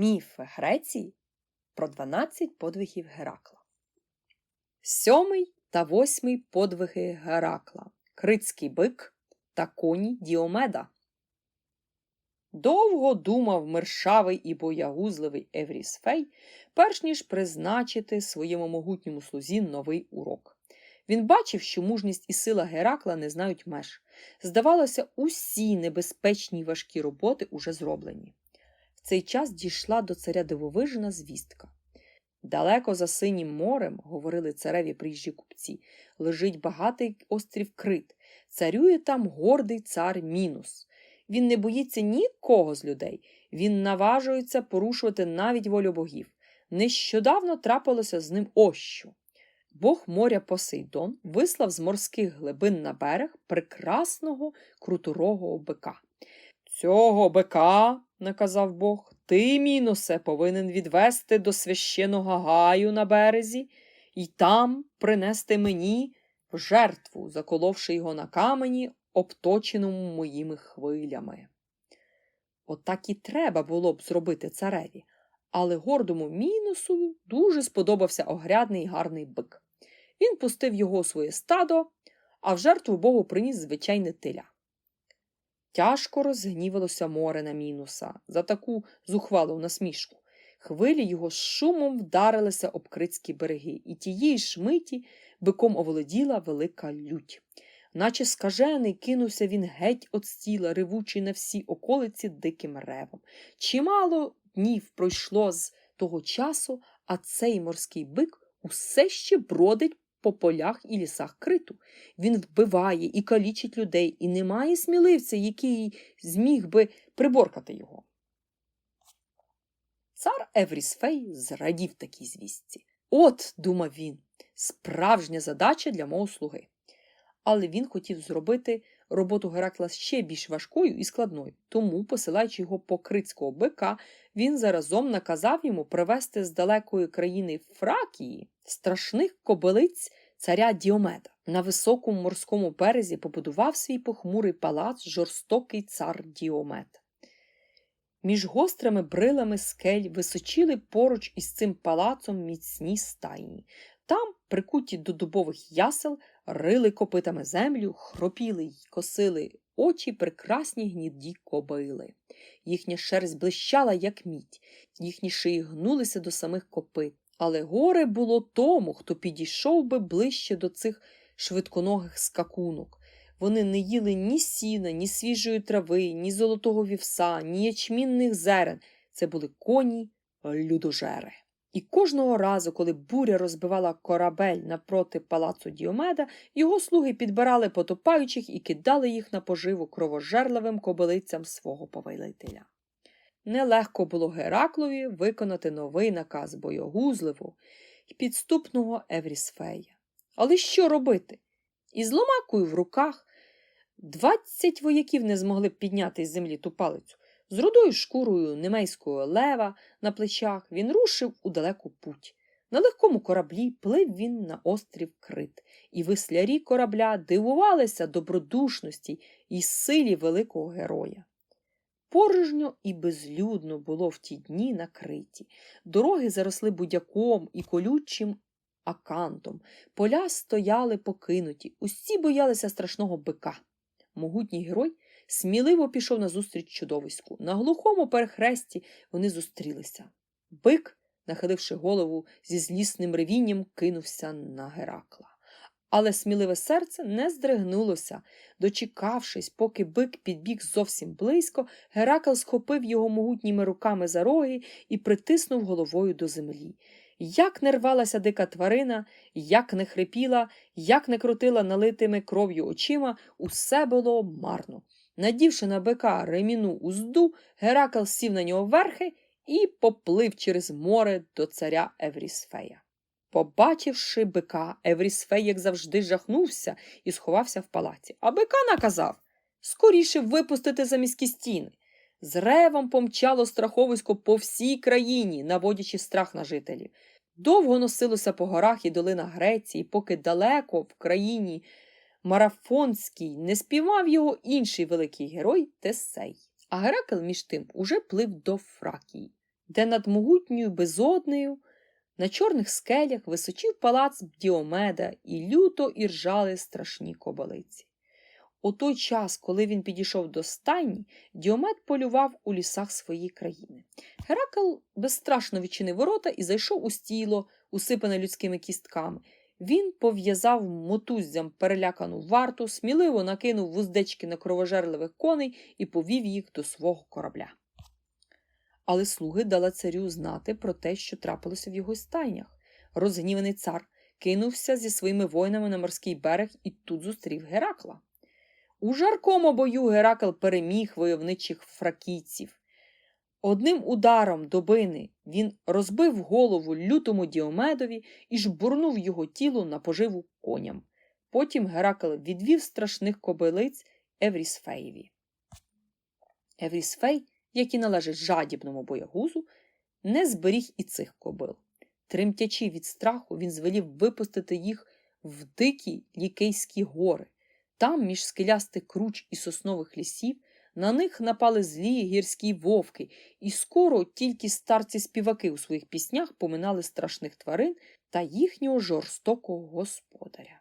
Міфи Греції про 12 подвигів Геракла. Сьомий та восьмий подвиги Геракла. Критський бик та коні Діомеда. Довго думав мершавий і боягузливий Еврісфей, перш ніж призначити своєму могутньому слузі новий урок. Він бачив, що мужність і сила Геракла не знають меж. Здавалося, усі небезпечні й важкі роботи уже зроблені. В цей час дійшла до царя дивовижна звістка. Далеко за синім морем, говорили цареві приїжджі купці, лежить багатий острів Крит. Царює там гордий цар Мінус. Він не боїться нікого з людей, він наважується порушувати навіть волю богів. Нещодавно трапилося з ним що. Бог моря Посейдон вислав з морських глибин на берег прекрасного круторогого бика. Цього бика, наказав Бог, ти, мінусе, повинен відвести до священого гаю на березі і там принести мені в жертву, заколовши його на камені, обточеному моїми хвилями. Отак і треба було б зробити цареві, але гордому мінусу дуже сподобався огрядний гарний бик. Він пустив його у своє стадо, а в жертву Богу приніс звичайне теля. Тяжко розгнівалося море на мінуса за таку зухвалу насмішку. Хвилі його з шумом вдарилися об критські береги, і тієї ж миті биком оволоділа велика лють. Наче скажений кинувся він геть от стіла, ревучий на всі околиці диким ревом. Чимало днів пройшло з того часу, а цей морський бик усе ще бродить по полях і лісах криту. Він вбиває і калічить людей, і немає сміливця, який зміг би приборкати його. Цар Еврісфей зрадів такій звістці. От, думав він, справжня задача для мого слуги. Але він хотів зробити роботу Геракла ще більш важкою і складною, тому, посилаючи його по критського бика, він заразом наказав йому привезти з далекої країни Фракії страшних кобилиць царя Діомеда. На високому морському березі побудував свій похмурий палац жорстокий цар Діомед. Між гострими брилами скель височили поруч із цим палацом міцні стайні. Там, прикуті до дубових ясел, рили копитами землю, хропіли й косили очі прекрасні гніді кобили. Їхня шерсть блищала, як мідь, їхні шиї гнулися до самих копит. Але горе було тому, хто підійшов би ближче до цих швидконогих скакунок. Вони не їли ні сіна, ні свіжої трави, ні золотого вівса, ні ячмінних зерен. Це були коні людожери. І кожного разу, коли буря розбивала корабель напроти палацу Діомеда, його слуги підбирали потопаючих і кидали їх на поживу кровожерливим кобилицям свого повелителя. Нелегко було Гераклові виконати новий наказ боєгузливу і підступного Еврісфея. Але що робити? Із ломакою в руках двадцять вояків не змогли б підняти з землі ту палицю. З рудою шкурою немейського лева на плечах він рушив у далеку путь. На легкому кораблі плив він на острів Крит, і веслярі корабля дивувалися добродушності і силі великого героя. Порожньо і безлюдно було в ті дні на Криті. Дороги заросли будяком і колючим акантом. Поля стояли покинуті, усі боялися страшного бика. Могутній герой сміливо пішов назустріч чудовиську. На глухому перехресті вони зустрілися. Бик, нахиливши голову зі злісним ревінням, кинувся на Геракла. Але сміливе серце не здригнулося. Дочекавшись, поки бик підбіг зовсім близько, Геракл схопив його могутніми руками за роги і притиснув головою до землі. Як не рвалася дика тварина, як не хрипіла, як не крутила налитими кров'ю очима, усе було марно. Надівши на бика реміну узду, Геракл сів на нього верхи і поплив через море до царя Еврісфея. Побачивши бика, Еврісфей, як завжди, жахнувся і сховався в палаці. А бика наказав скоріше випустити за міські стіни. З ревом помчало страховисько по всій країні, наводячи страх на жителів. Довго носилося по горах і долинах Греції, поки далеко в країні Марафонській не співав його інший великий герой Тесей. А Геракл, між тим, уже плив до Фракії. де над могутньою безоднею на чорних скелях височив палац Діомеда і люто іржали страшні кобилиці. У той час, коли він підійшов до стайні, Діомед полював у лісах своєї країни. Геракл безстрашно відчинив ворота і зайшов у стіло, усипане людськими кістками. Він пов'язав мотуззям перелякану варту, сміливо накинув вуздечки на кровожерливих коней і повів їх до свого корабля. Але слуги дали царю знати про те, що трапилося в його стайнях. Розгніваний цар кинувся зі своїми воїнами на морський берег і тут зустрів Геракла. У жаркому бою Геракл переміг войовничих фракійців. Одним ударом добини він розбив голову лютому Діомедові і жбурнув його тіло на поживу коням. Потім Геракл відвів страшних кобилиць Еврісфеєві. Еврісфей, який належить жадібному боягузу, не зберіг і цих кобил. Тремтячи від страху, він звелів випустити їх в дикі лікейські гори. Там, між скелястих круч і соснових лісів, на них напали злі гірські вовки, і скоро тільки старці-співаки у своїх піснях поминали страшних тварин та їхнього жорстокого господаря.